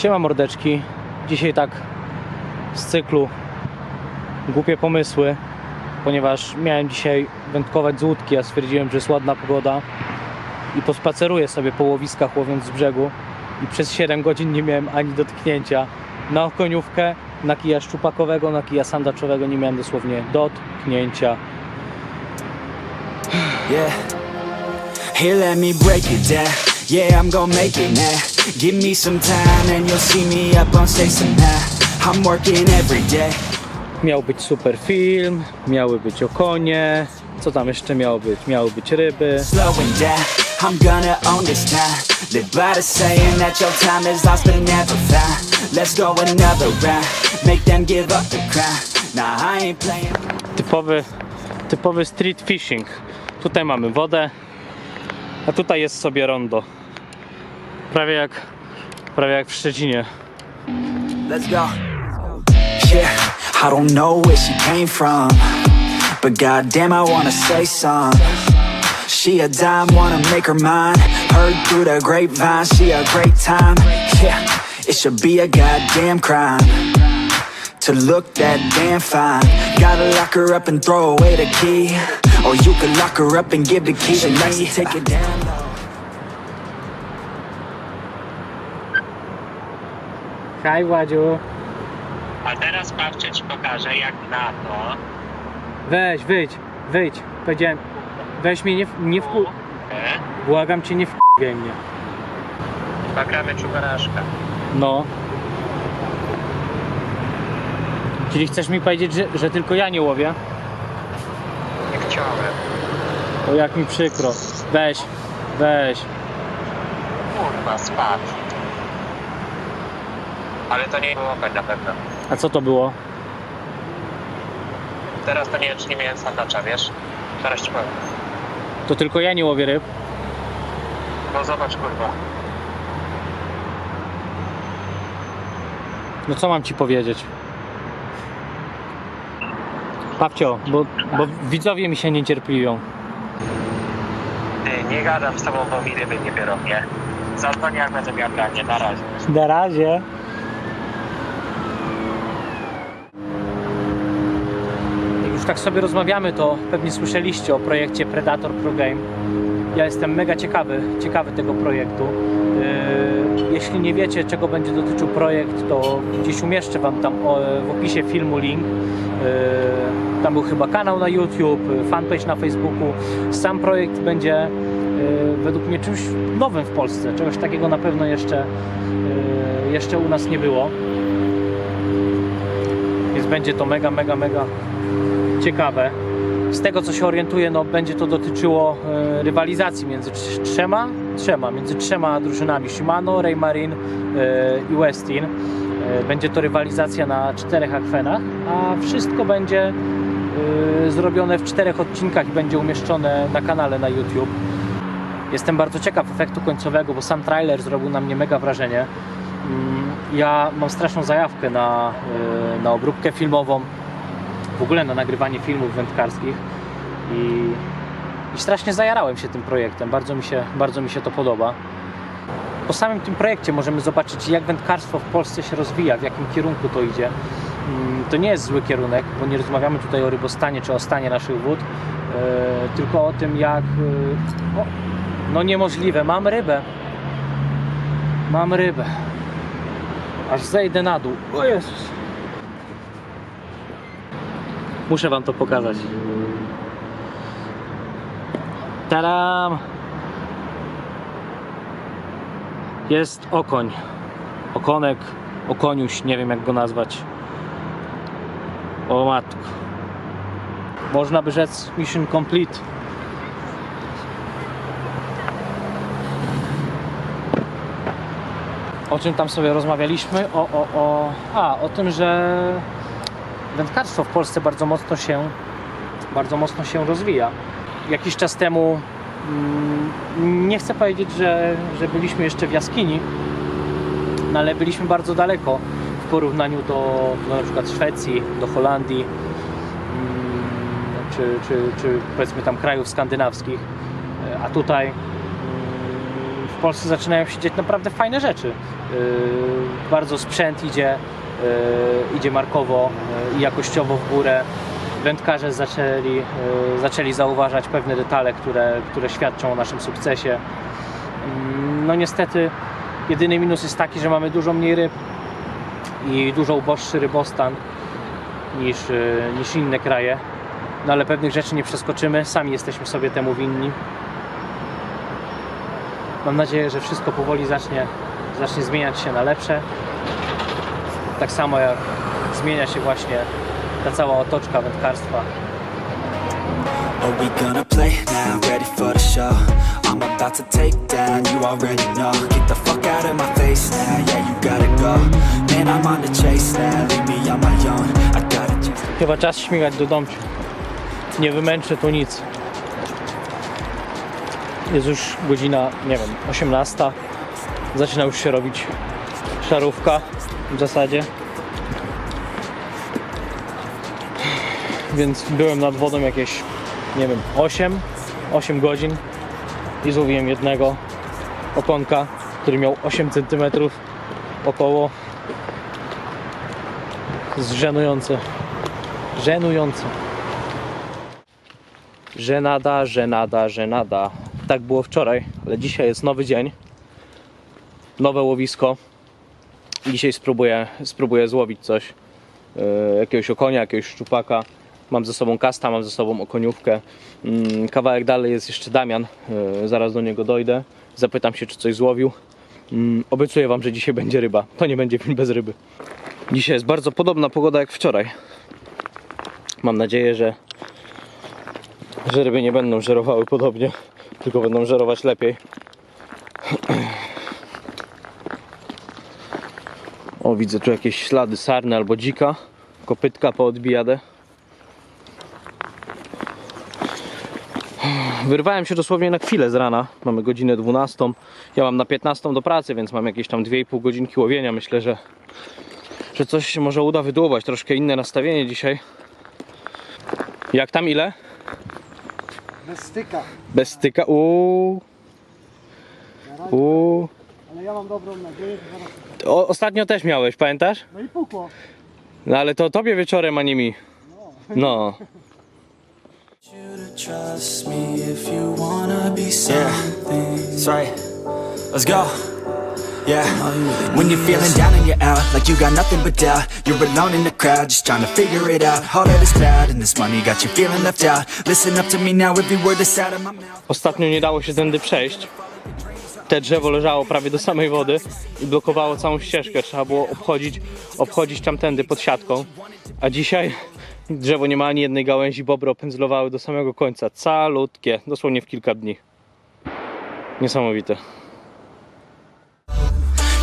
Siema mordeczki. Dzisiaj tak z cyklu głupie pomysły, ponieważ miałem dzisiaj wędkować z łódki, a stwierdziłem, że jest ładna pogoda i pospaceruję sobie po łowiskach łowiąc z brzegu i przez 7 godzin nie miałem ani dotknięcia na okoniówkę, na kija szczupakowego, na kija sandaczowego nie miałem dosłownie dotknięcia. Yeah. Here, let me break it down. Yeah, I'm gonna make it now. Give me some time and you'll see me up on stage somehow. I'm working every day. Miał być super film, miały być okonie, co tam jeszcze miało być? Miały być ryby. Slowing down. I'm gonna own this town. Live by the saying that your time is lost but never found. Let's go another round. Make them give up the crown. Nah, I ain't playing. Typowy, typowy street fishing. Tutaj mamy wodę, a tutaj jest sobie rondo. Prawie jak, prawie jak w Szczecinie. Let's go. Yeah, I don't know where she came from, but goddamn, I wanna say some. She a dime, wanna make her mine. Heard through the grapevine, she a great time. Yeah, it should be a goddamn crime to look that damn fine. Gotta lock her up and throw away the key, or you could lock her up and give the key to me. Take it down Hej Władziu. A teraz patrzcie, ci pokażę jak na to. Weź, wyjdź, wyjdź. Powiedziałem, weź mnie nie, w- nie wku... E, Błagam cię, nie wkurwiaj mnie. Nagramy czubarażka. No. Czyli chcesz mi powiedzieć, że, że tylko ja nie łowię? Nie chciałem. O jak mi przykro. Weź, weź. Kurwa, spadł. Ale to nie było okej na pewno. A co to było? Teraz to nie wiem, czy nie miałem sandacza, wiesz? Zaraz ci powiem. To tylko ja nie łowię ryb. No zobacz, kurwa. No co mam ci powiedzieć? Papcio, bo, bo widzowie mi się niecierpliwią. Ty, nie gadam z tobą, bo mi ryby nie biorą, nie? Jak będę miał branie, na razie. Na razie. Już tak sobie rozmawiamy, to pewnie słyszeliście o projekcie Predator Pro Game. Ja jestem mega ciekawy, ciekawy tego projektu. Yy, Jeśli nie wiecie, czego będzie dotyczył projekt, to gdzieś umieszczę Wam tam w opisie filmu link. Yy, Tam był chyba kanał na YouTube, fanpage na Facebooku. Sam projekt będzie yy, według mnie czymś nowym w Polsce. Czegoś takiego na pewno jeszcze, jeszcze u nas nie było. Więc będzie to mega, mega, mega ciekawe. Z tego co się orientuję, no, będzie to dotyczyło e, rywalizacji między trz- trzema, trzema, między trzema drużynami Shimano, Raymarine i Westin. E, będzie to rywalizacja na czterech akwenach, a wszystko będzie e, zrobione w czterech odcinkach i będzie umieszczone na kanale na YouTube. Jestem bardzo ciekaw efektu końcowego, bo sam trailer zrobił na mnie mega wrażenie. Mm, Ja mam straszną zajawkę na, na obróbkę filmową, w ogóle na nagrywanie filmów wędkarskich i, i strasznie zajarałem się tym projektem. Bardzo mi się, bardzo mi się to podoba. Po samym tym projekcie możemy zobaczyć, jak wędkarstwo w Polsce się rozwija, w jakim kierunku to idzie. Mm, To nie jest zły kierunek, bo nie rozmawiamy tutaj o rybostanie czy o stanie naszych wód, e, tylko o tym, jak. e, o, no niemożliwe, mam rybę. Mam rybę. Aż zejdę na dół. O Jezus. Muszę wam to pokazać. Taram! Jest okoń. Okonek, okoniuś, nie wiem jak go nazwać. O matko. Można by rzec mission complete. O czym tam sobie rozmawialiśmy? O, o, o. A, o tym, że wędkarstwo w Polsce bardzo mocno się, bardzo mocno się rozwija. Jakiś czas temu, mm, nie chcę powiedzieć, że, że byliśmy jeszcze w jaskini, no ale byliśmy bardzo daleko w porównaniu do, do na przykład Szwecji, do Holandii, mm, czy, czy, czy powiedzmy tam krajów skandynawskich. E, A tutaj mm, w Polsce zaczynają się dziać naprawdę fajne rzeczy. Yy, bardzo sprzęt idzie, idzie markowo y, i jakościowo w górę. Wędkarze zaczęli, y, zaczęli zauważać pewne detale, które, które świadczą o naszym sukcesie. Mm, No niestety jedyny minus jest taki, że mamy dużo mniej ryb i dużo uboższy rybostan niż, niż inne kraje. No ale pewnych rzeczy nie przeskoczymy, sami jesteśmy sobie temu winni. Mam nadzieję, że wszystko powoli zacznie, zacznie zmieniać się na lepsze. Tak samo jak zmienia się właśnie ta cała otoczka wędkarstwa. Are we gonna play now? Ready for the show? I'm about to take down, you already know. Get the fuck out of my face now, yeah, you gotta go. Man, I'm on the chase now, leave me on my own. I gotta just. Chyba czas śmigać do domciu. Nie wymęczę tu nic. Jest już godzina, nie wiem, 18. Zaczyna już się robić szarówka w zasadzie. Więc byłem nad wodą jakieś, nie wiem, 8, 8 godzin i złowiłem jednego okonka, który miał 8 cm około. Jest żenujące. Żenujące. Żenada, żenada, żenada. Tak było wczoraj, ale dzisiaj jest nowy dzień. Nowe łowisko. Dzisiaj spróbuję, spróbuję złowić coś. Yy, jakiegoś okonia, jakiegoś szczupaka. Mam ze sobą kasta, mam ze sobą okoniówkę. Mm, kawałek dalej jest jeszcze Damian. Yy, zaraz do niego dojdę. Zapytam się, czy coś złowił. Mm, obiecuję Wam, że dzisiaj będzie ryba. To nie będzie film bez ryby. Dzisiaj jest bardzo podobna pogoda jak wczoraj. Mam nadzieję, że, że ryby nie będą żerowały podobnie, tylko będą żerować lepiej. O, widzę tu jakieś ślady sarny albo dzika. Kopytka poodbijane. Wyrwałem się dosłownie na chwilę z rana. Mamy godzinę 12. Ja mam na 15 do pracy, więc mam jakieś tam 2,5 godzinki łowienia. Myślę, że że coś się może uda wydłubać. Troszkę inne nastawienie dzisiaj. Jak tam ile? Bez styka. Bez styka. Uuu. Uuu. Ale ja mam dobrą nadzieję, że zaraz... O, ostatnio też miałeś, pamiętasz? No i pukło. No ale to tobie wieczorem, a nie mi. No. you to trust me if you wanna be something. That's right. Let's go. Yeah. When you're feeling down and you're out, like you got nothing but doubt, you're alone in the crowd, just trying to figure it out. All of this cloud and this money got you feeling left out. Listen up to me now, every word that's out of my mouth. Ostatnio nie dało się tędy przejść. Te drzewo leżało prawie do samej wody i blokowało całą ścieżkę. Trzeba było obchodzić, obchodzić tamtędy pod siatką. A dzisiaj drzewo nie ma ani jednej gałęzi, bobry opędzlowały do samego końca. Calutkie, dosłownie w kilka dni. Niesamowite.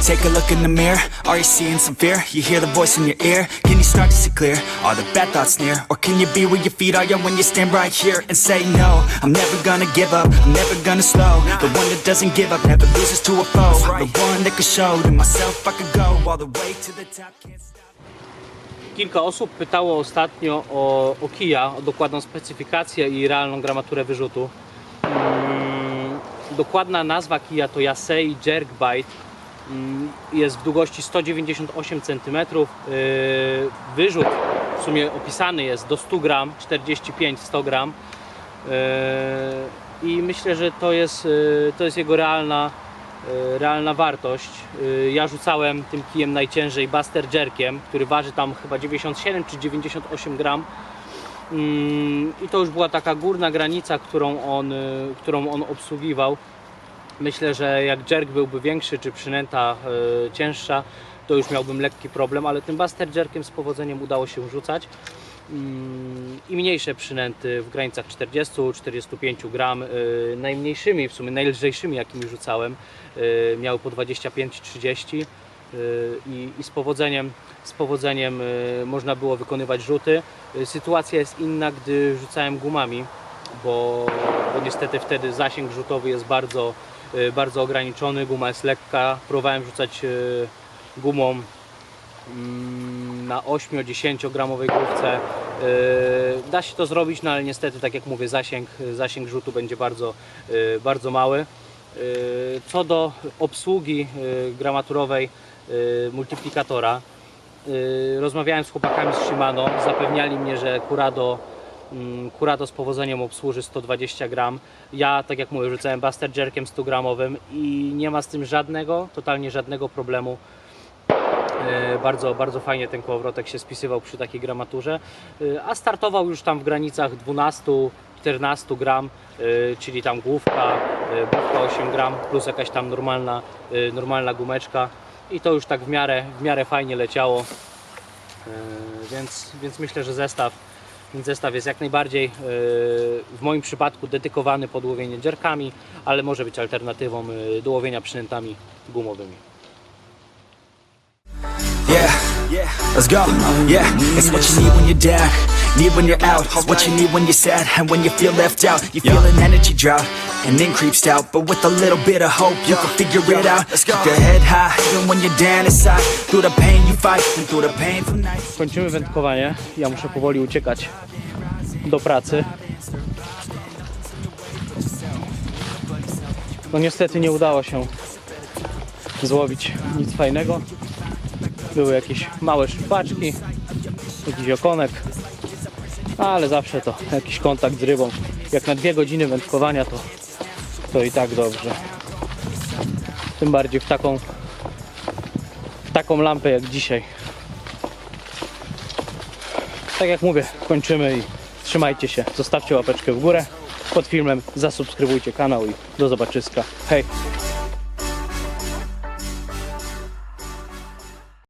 Take a look in the mirror, are you seeing some fear? You hear the voice in your ear, can you start to see clear? Are the bad thoughts near? Or can you be where your feet are, yeah, when you stand right here and say no? I'm never gonna give up, I'm never gonna slow The one that doesn't give up, never loses to a foe The one that could show to myself I could go all the way to the top, can't Kilka osób pytało ostatnio o, o kija, o dokładną specyfikację i realną gramaturę wyrzutu. Mm, dokładna nazwa kija to Yasei Jerkbite. Mm, jest w długości 198 cm. Yy, wyrzut w sumie opisany jest do 100 gram, 45-100 gram. Yy, I myślę, że to jest, yy, to jest jego realna, realna wartość. Ja rzucałem tym kijem najciężej Buster Jerkiem, który waży tam chyba 97 czy 98 gram. Mm, I to już była taka górna granica, którą on, którą on obsługiwał. Myślę, że jak jerk byłby większy, czy przynęta yy, cięższa, to już miałbym lekki problem, ale tym Buster Jerkiem z powodzeniem udało się rzucać. Mm, I mniejsze przynęty w granicach 40-45 gram, yy, najmniejszymi, w sumie najlżejszymi jakimi rzucałem, yy, miały po 25-30 yy, i, i z powodzeniem, z powodzeniem można było wykonywać rzuty. Sytuacja jest inna, gdy rzucałem gumami, bo, bo niestety wtedy zasięg rzutowy jest bardzo, bardzo ograniczony, guma jest lekka. Próbowałem rzucać yy, gumą mm, na 8-10 gramowej główce. Yy, Da się to zrobić, no ale niestety, tak jak mówię, zasięg, zasięg rzutu będzie bardzo, bardzo mały. Co do obsługi gramaturowej, y, multiplikatora. Y, Rozmawiałem z chłopakami z Shimano, zapewniali mnie, że Curado, mm, Curado z powodzeniem obsłuży 120 gram. Ja, tak jak mówię, rzucałem Buster Jerkiem 100 gramowym i nie ma z tym żadnego, totalnie żadnego problemu. E, Bardzo, bardzo fajnie ten kołowrotek się spisywał przy takiej gramaturze, E, a startował już tam w granicach 12-14 gram, e, czyli tam główka, główka 8 gram plus jakaś tam normalna, normalna gumeczka i to już tak w miarę, w miarę fajnie leciało, więc, więc myślę, że zestaw, więc zestaw jest jak najbardziej e, w moim przypadku dedykowany pod łowienie dzierkami, ale może być alternatywą e, do łowienia przynętami gumowymi. Yeah, let's go. Yeah, it's what you need when you're down, need when you're out. It's what you need when you're sad and when you feel left out. You feel an energy drop and then creeps out, but with a little bit of hope, you can figure it out. Keep your head high, even when you're down inside. Through the pain you fight, and through the painful nights. Kończymy wędkowanie. Ja muszę powoli uciekać do pracy. No niestety nie udało się złowić nic fajnego. Były jakieś małe szpaczki, jakiś okonek, ale zawsze to jakiś kontakt z rybą. Jak na dwie godziny wędkowania to, to i tak dobrze. Tym bardziej w taką, w taką lampę jak dzisiaj. Tak jak mówię, kończymy i trzymajcie się. Zostawcie łapeczkę w górę pod filmem, zasubskrybujcie kanał i do zobaczyska. Hej!